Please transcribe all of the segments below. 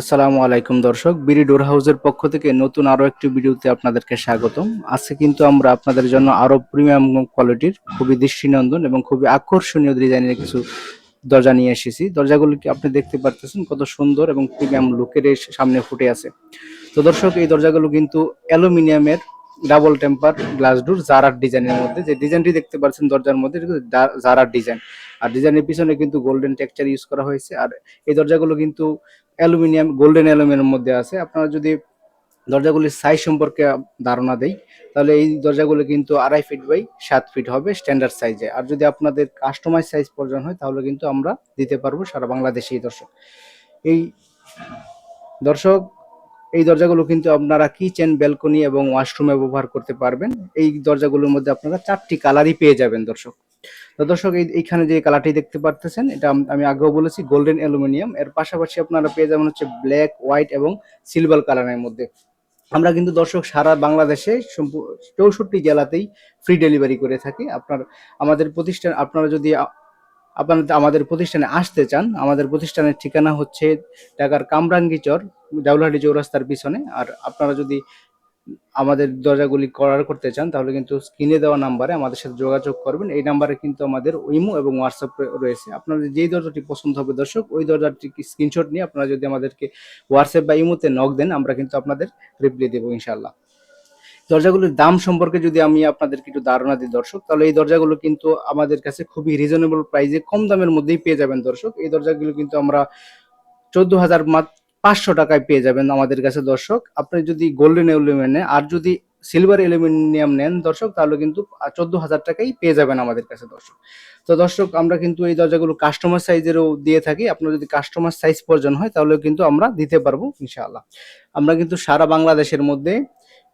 আসসালামু আলাইকুম দর্শক, বিডি ডোর হাউসের পক্ষ থেকে নতুন আরও একটি ভিডিওতে আপনাদেরকে স্বাগতম। আজকে কিন্তু আমরা আপনাদের জন্য আরও প্রিমিয়াম কোয়ালিটির খুবই দৃষ্টিনন্দন এবং খুবই আকর্ষণীয় ডিজাইনের কিছু দরজা নিয়ে এসেছি। দরজাগুলো কি আপনি দেখতে পারতেছেন? কত সুন্দর এবং প্রিমিয়াম লুকের সামনে ফুটে আছে। তো দর্শক, এই দরজাগুলো কিন্তু অ্যালুমিনিয়ামের ডাবল টেম্পার গ্লাস ডোর জারার ডিজাইনের মধ্যে। যে ডিজাইনটি দেখতে পাচ্ছেন দরজার মধ্যে জারার ডিজাইন। আর ডিজাইনের পিছনে কিন্তু গোল্ডেন টেক্সচার ইউজ করা হয়েছে। আর এই দরজাগুলো কিন্তু অ্যালুমিনিয়াম, গোল্ডেন অ্যালুমিনিয়ামের মধ্যে আছে। আপনারা যদি দরজাগুলির সাইজ সম্পর্কে ধারণা দেই, তাহলে এই দরজাগুলো কিন্তু আড়াই ফিট বাই সাত ফিট হবে স্ট্যান্ডার্ড সাইজে আর যদি আপনাদের কাস্টমাইজ সাইজ প্রয়োজন হয়, তাহলে কিন্তু আমরা দিতে পারব সারা বাংলাদেশেই, দর্শক। এই দর্শক এই দরজাগুলো কিন্তু আপনারা কিচেন, ব্যালকনি এবং ওয়াশরুমে ব্যবহার করতে পারবেন। এই দরজাগুলোর মধ্যে আপনারা চারটি কালারই পেয়ে যাবেন দর্শক। তো দর্শক, এই এইখানে যে কালারটি দেখতে পারতেছেন, এটা আমি আগেও বলেছি, গোল্ডেন অ্যালুমিনিয়াম। এর পাশাপাশি আপনারা পেয়ে যাবেন হচ্ছে ব্ল্যাক, হোয়াইট এবং সিলভার কালারের মধ্যে। আমরা কিন্তু দর্শক সারা বাংলাদেশে চৌষট্টি জেলাতেই ফ্রি ডেলিভারি করে থাকি। আপনার আমাদের প্রতিষ্ঠান আপনারা যদি আপনারা আমাদের প্রতিষ্ঠানে আসতে চান, আমাদের প্রতিষ্ঠানের ঠিকানা হচ্ছে ঢাকার কামরাঙ্গীচর ডাউলহাটি চৌরাস্তার পিছনে। আর আপনারা যদি আমাদের দরজাগুলি করার করতে চান, তাহলে কিন্তু স্ক্রিনে দেওয়া নাম্বারে আমাদের সাথে যোগাযোগ করবেন। এই নাম্বারে কিন্তু আমাদের ইমো এবং হোয়াটসঅ্যাপ রয়েছে। আপনাদের যেই দরজাটি পছন্দ হবে, দর্শক, ওই দরজাটি স্ক্রিনশট নিয়ে আপনারা যদি আমাদেরকে হোয়াটসঅ্যাপ বা ইমোতে নক দেন, আমরা কিন্তু আপনাদের রিপ্লাই দেবো ইনশাল্লাহ দরজাগুলোর দাম সম্পর্কে যদি আমি আপনাদেরকে একটু ধারণা দিই, দর্শক, তাহলে এই দরজাগুলো কিন্তু আমাদের কাছে খুবই রিজনেবল প্রাইসে কম দামের মধ্যেই পেয়ে যাবেন, দর্শক। এই দরজাগুলো কিন্তু আমরা চোদ্দ হাজার পাঁচশো টাকায় পেয়ে যাবেন আমাদের কাছে, দর্শক। আপনি যদি গোল্ডেন নেন, আর যদি সিলভার অ্যালুমিনিয়াম নেন, দর্শক, তাহলে কিন্তু চোদ্দ হাজার টাকাই পেয়ে যাবেন আমাদের কাছে, দর্শক। তো দর্শক, আমরা কিন্তু এই দরজাগুলো কাস্টমার সাইজেরও দিয়ে থাকি। আপনার যদি কাস্টমার সাইজ প্রয়োজন হয় তাহলে কিন্তু আমরা দিতে পারব, ইনশাআল্লাহ। আমরা কিন্তু সারা বাংলাদেশের মধ্যে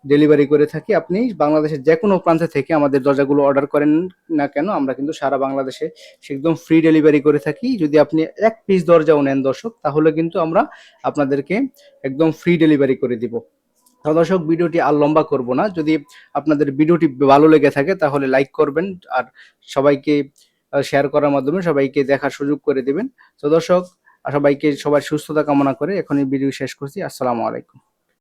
ডেলিভারি করে থাকি। আপনি বাংলাদেশের যে কোনো প্রান্ত থেকে আমাদের দরজাগুলো অর্ডার করেন না কেন, আমরা কিন্তু সারা বাংলাদেশে একদম ফ্রি ডেলিভারি করে থাকি। যদি আপনি এক পিস দরজাও নেন দর্শক, তাহলে কিন্তু আমরা আপনাদেরকে একদম ফ্রি ডেলিভারি করে দিব। দর্শক, ভিডিওটি আর লম্বা করব না। যদি আপনাদের ভিডিওটি ভালো লেগে থাকে, তাহলে লাইক করবেন আর সবাইকে শেয়ার করার মাধ্যমে সবাইকে দেখার সুযোগ করে দিবেন। তো দর্শক সবাইকে সবার সুস্থতা কামনা করে এখন এই ভিডিও শেষ করছি। আসসালামু আলাইকুম।